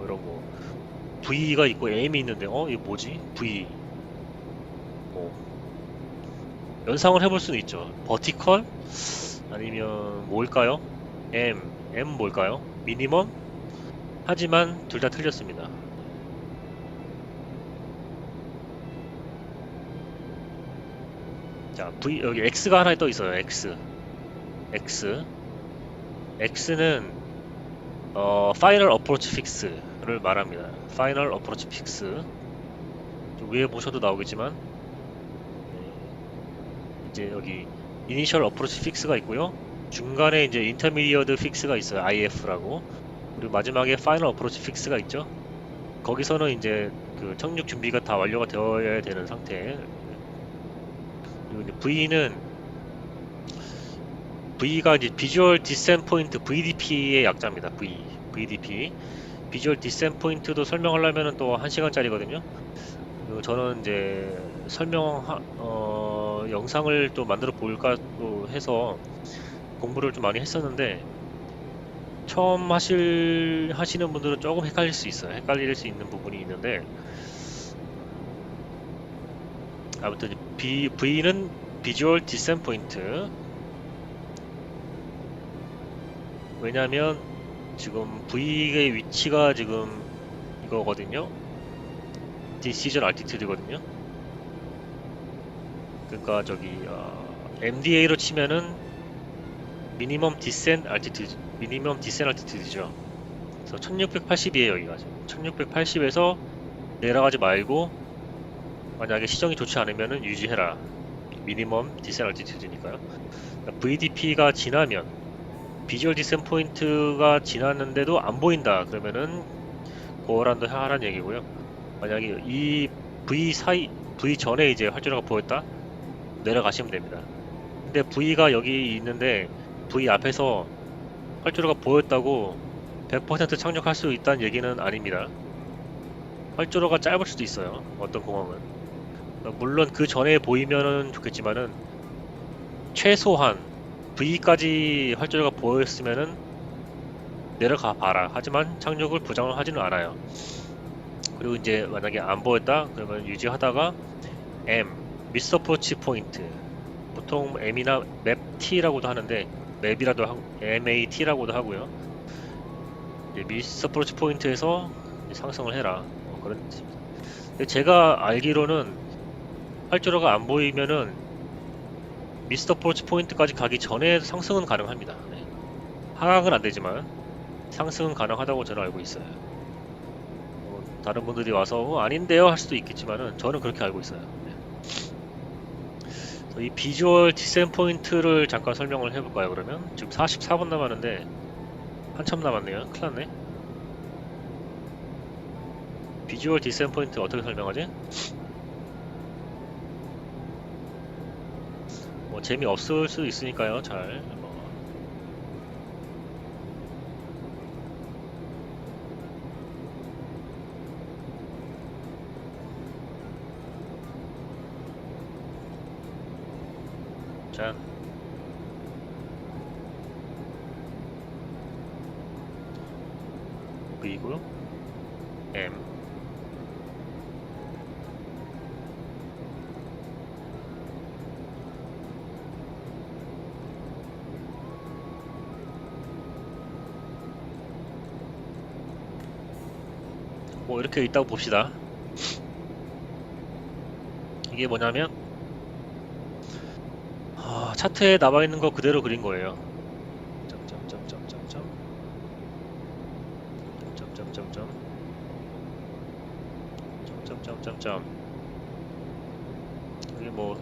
뭐 이런 거. V가 있고 M이 있는데 어? 이거 뭐지? V. 뭐. 연상을 해볼 수는 있죠. 버티컬 아니면 뭘까요? M. M 뭘까요? 미니멈 하지만 둘 다 틀렸습니다. 자 V 여기 X가 하나 떠 있어요 X. X. X는 어, 파이널 어프로치 픽스 를 말합니다. 어프로치 픽스. 좀 위에 보셔도 나오겠지만 네, 이제 여기 이니셜 어프로치 픽스가 있고요. 중간에 이제 인터미디어드 픽스가 있어요. IF라고. 그리고 마지막에 파이널 어프로치 픽스가 있죠. 거기서는 이제 그 착륙 준비가 다 완료가 되어야 되는 상태. 그리고 이제 V는 V가 이제 비주얼 디센 포인트 VDP의 약자입니다. V, VDP. 비주얼 디센 포인트도 설명하려면은 또 1시간짜리거든요. 그리고 저는 이제 설명 어, 영상을 또 만들어 볼까 또 해서 공부를 좀 많이 했었는데 처음 하실 하시는 분들은 조금 헷갈릴 수 있어요. 헷갈릴 수 있는 부분이 있는데 아무튼 B, V는 비주얼 디센 포인트 왜냐면 지금 V의 위치가 지금 이거거든요. Decision Altitude거든요. 그러니까 저기 어, MDA로 치면은 미니멈 디센 알티튜드, 미니멈 디센 알티튜드죠. 그래서 1680이에요 여기가 지금. 1680에서 내려가지 말고 만약에 시정이 좋지 않으면은 유지해라. 미니멈 디센 알티튜드니까요. VDP가 지나면 비주얼 디센 포인트가 지났는데도 안 보인다. 그러면은 고어란도 하라는 얘기고요. 만약에 이 V 사이 V 전에 이제 활주로가 보였다? 내려가시면 됩니다. 근데 V가 여기 있는데 V 앞에서 활주로가 보였다고 100% 착륙할 수 있다는 얘기는 아닙니다. 활주로가 짧을 수도 있어요. 어떤 공항은. 물론 그 전에 보이면은 좋겠지만은 최소한 V까지 활주로가 보였으면은 내려가 봐라. 하지만 착륙을 부정을 하지는 않아요. 그리고 이제 만약에 안 보였다 그러면 유지하다가 M 미스 어프로치 포인트 보통 M이나 맵 T라고도 하는데 맵이라도 하고 MAT라고도 하고요. 이제 미스 어프로치 포인트에서 상승을 해라. 뭐 그런 뜻입니다. 제가 알기로는 활주로가 안 보이면은 미스터 프로치 포인트까지 가기 전에 상승은 가능합니다. 네. 하락은 안 되지만 상승은 가능하다고 저는 알고 있어요. 뭐 다른 분들이 와서 어, 아닌데요 할 수도 있겠지만은 저는 그렇게 알고 있어요. 네. 이 비주얼 디센 포인트를 잠깐 설명을 해볼까요? 그러면 지금 44분 남았는데 한참 남았네요. 큰일 났네. 비주얼 디센 포인트 어떻게 설명하지? 뭐 재미 없을 수도 있으니까요. 잘. 뭐. 자. V고요. M. 뭐 이렇게 있다고 봅시다. 이게 뭐냐면 아, 차트에 나와 있는 거 그대로 그린 거예요. 점점점점점점 점점점점점 점점점점점 여기 뭐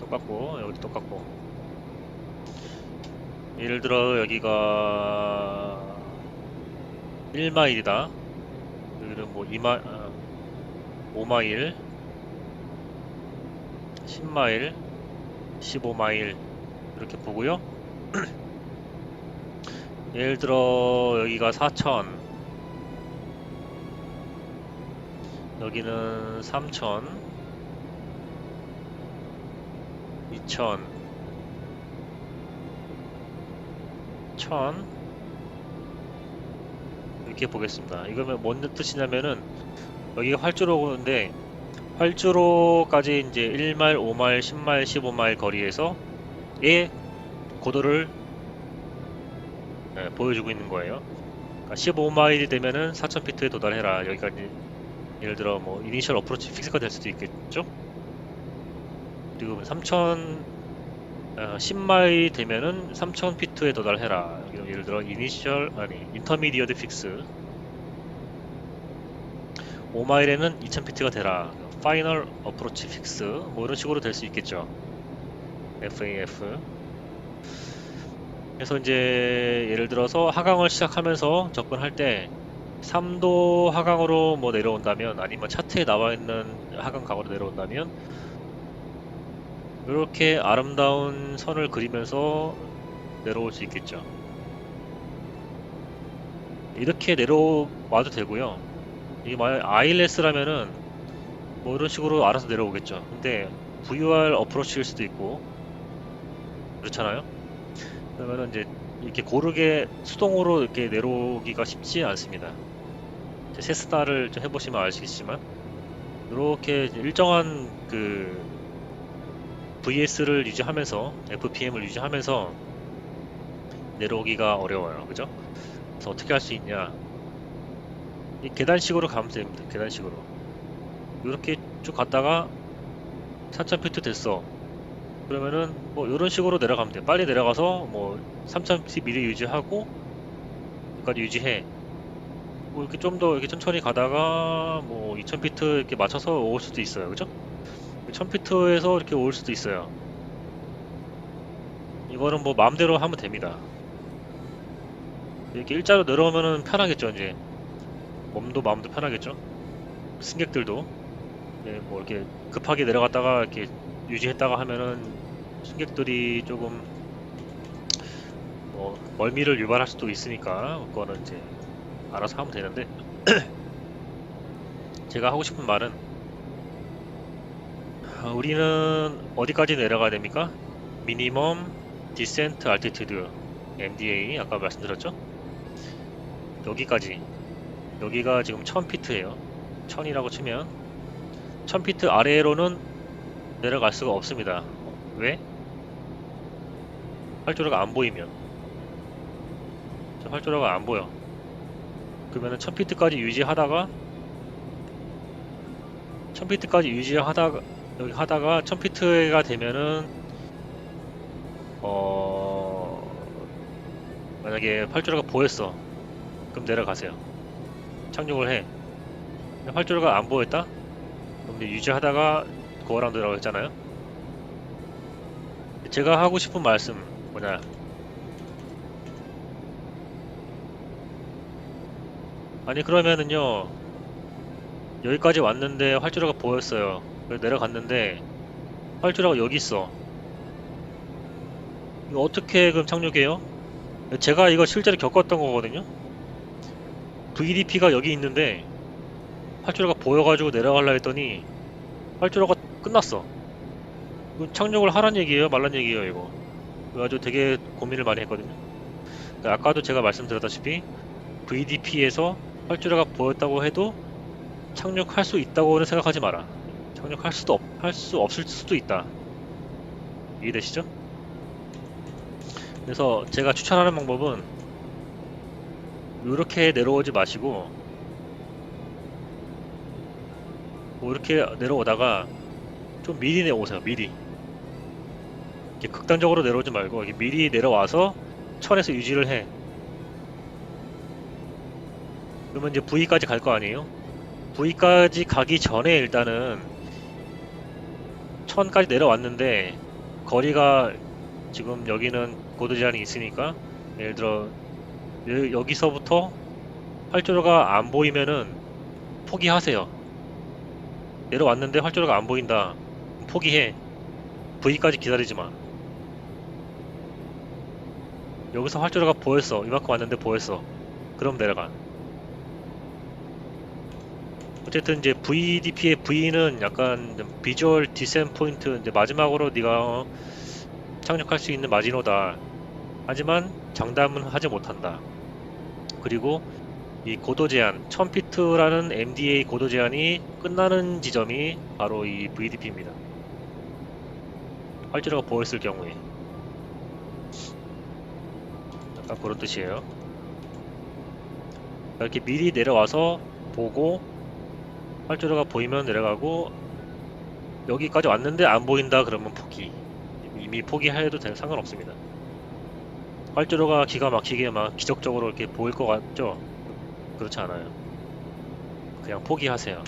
똑같고 여기도 똑같고 예를 들어 여기가 1마일이다. 여기는 뭐 2마, 아, 5마일, 10마일, 15마일 이렇게 보고요. 예를 들어 여기가 4천, 여기는 3천, 2천, 1000, 이렇게 보겠습니다. 이거면 뭔 뜻이냐면은 여기가 활주로인데 활주로까지 이제 1마일, 5마일, 10마일, 15마일 거리에서의 고도를 예, 보여주고 있는 거예요. 그러니까 15마일이 되면은 4,000피트에 도달해라. 여기까지 예를 들어 뭐 이니셜 어프로치 픽스가 될 수도 있겠죠. 그리고 3,000 어, 10마일이 되면은 3,000피트에 도달해라. 예를 들어 이니셜 아니 인터미디어드 픽스 5마일에는 2,000피트가 되라. 파이널 어프로치 픽스 뭐 이런 식으로 될 수 있겠죠. FAF 그래서 이제 예를 들어서 하강을 시작하면서 접근할 때 3도 하강으로 뭐 내려온다면 아니면 차트에 나와 있는 하강 각으로 내려온다면 이렇게 아름다운 선을 그리면서 내려올 수 있겠죠. 이렇게 내려와도 되고요. 이게 만약 아일레스라면은 뭐 이런 식으로 알아서 내려오겠죠. 근데 VUR 어프로치일 수도 있고 그렇잖아요. 그러면은 이제 이렇게 고르게 수동으로 이렇게 내려오기가 쉽지 않습니다. 이제 세스나를 좀 해보시면 아시겠지만 이렇게 일정한 그 VS를 유지하면서 FPM을 유지하면서 내려오기가 어려워요. 그죠? 그래서 어떻게 할 수 있냐? 이 계단식으로 가면 됩니다. 계단식으로. 이렇게 쭉 갔다가 4000피트 됐어. 그러면은 뭐 이런 식으로 내려가면 돼. 빨리 내려가서 뭐 3000피트 미리 유지하고 여기까지 유지해. 뭐 이렇게 좀 더 이렇게 천천히 가다가 뭐 2000피트 이렇게 맞춰서 올 수도 있어요. 그죠? 1000피트에서 이렇게 올 수도 있어요. 이거는 뭐 마음대로 하면 됩니다. 이렇게 일자로 내려오면은 편하겠죠, 이제. 몸도 마음도 편하겠죠. 승객들도. 예, 뭐 이렇게 급하게 내려갔다가 이렇게 유지했다가 하면은 승객들이 조금 뭐 멀미를 유발할 수도 있으니까 그거는 이제 알아서 하면 되는데 제가 하고 싶은 말은 아, 우리는 어디까지 내려가야 됩니까? 미니멈 디센트 알티튜드 MDA 아까 말씀드렸죠? 여기까지 여기가 지금 1000피트예요 1000이라고 치면 1000피트 아래로는 내려갈 수가 없습니다 왜? 활주로가 안 보이면 저 활주로가 안 보여 그러면은 1000피트까지 유지하다가 1000피트까지 유지하다가 여기 하다가 1000피트가 되면은 어 만약에 활주로가 보였어. 그럼 내려가세요. 착륙을 해. 활주로가 안 보였다? 그럼 유지하다가 고어랑 들어갔잖아요? 제가 하고 싶은 말씀 뭐냐. 아니 그러면은요 여기까지 왔는데 활주로가 보였어요 내려갔는데 활주로가 여기 있어. 이거 어떻게 그럼 착륙해요? 제가 이거 실제로 겪었던 거거든요? VDP가 여기 있는데 활주로가 보여가지고 내려가려 했더니 활주로가 끝났어. 이거 착륙을 하란 얘기예요? 말란 얘기예요 이거? 그래가지고 되게 고민을 많이 했거든요. 그러니까 아까도 제가 말씀드렸다시피 VDP에서 활주로가 보였다고 해도 착륙할 수 있다고는 생각하지 마라 착륙할 수도 없, 할 수 없을 수도 있다. 이해되시죠? 그래서 제가 추천하는 방법은 이렇게 내려오지 마시고 뭐 이렇게 내려오다가 좀 미리 내려오세요 미리. 이렇게 극단적으로 내려오지 말고 미리 내려와서 천에서 유지를 해. 그러면 이제 V까지 갈 거 아니에요? V까지 가기 전에 일단은 천까지 내려왔는데 거리가 지금 여기는 고도 제한이 있으니까 예를 들어 여- 여기서부터 활주로가 안 보이면은 포기하세요. 내려왔는데 활주로가 안 보인다. 포기해. V까지 기다리지 마. 여기서 활주로가 보였어. 이만큼 왔는데 보였어. 그럼 내려가. 어쨌든 이제 VDP의 V는 약간 비주얼 디센 포인트 이제 마지막으로 네가 어, 착륙할 수 있는 마지노다. 하지만 장담은 하지 못한다. 그리고 이 고도 제한 1000피트라는 MDA 고도 제한이 끝나는 지점이 바로 이 VDP입니다. 활주로가 보였을 경우에 약간 그런 뜻이에요. 이렇게 미리 내려와서 보고 활주로가 보이면 내려가고 여기까지 왔는데 안 보인다 그러면 포기 이미 포기해도 돼- 상관없습니다. 활주로가 기가 막히게 막 기적적으로 이렇게 보일 것 같죠? 그렇지 않아요. 그냥 포기하세요.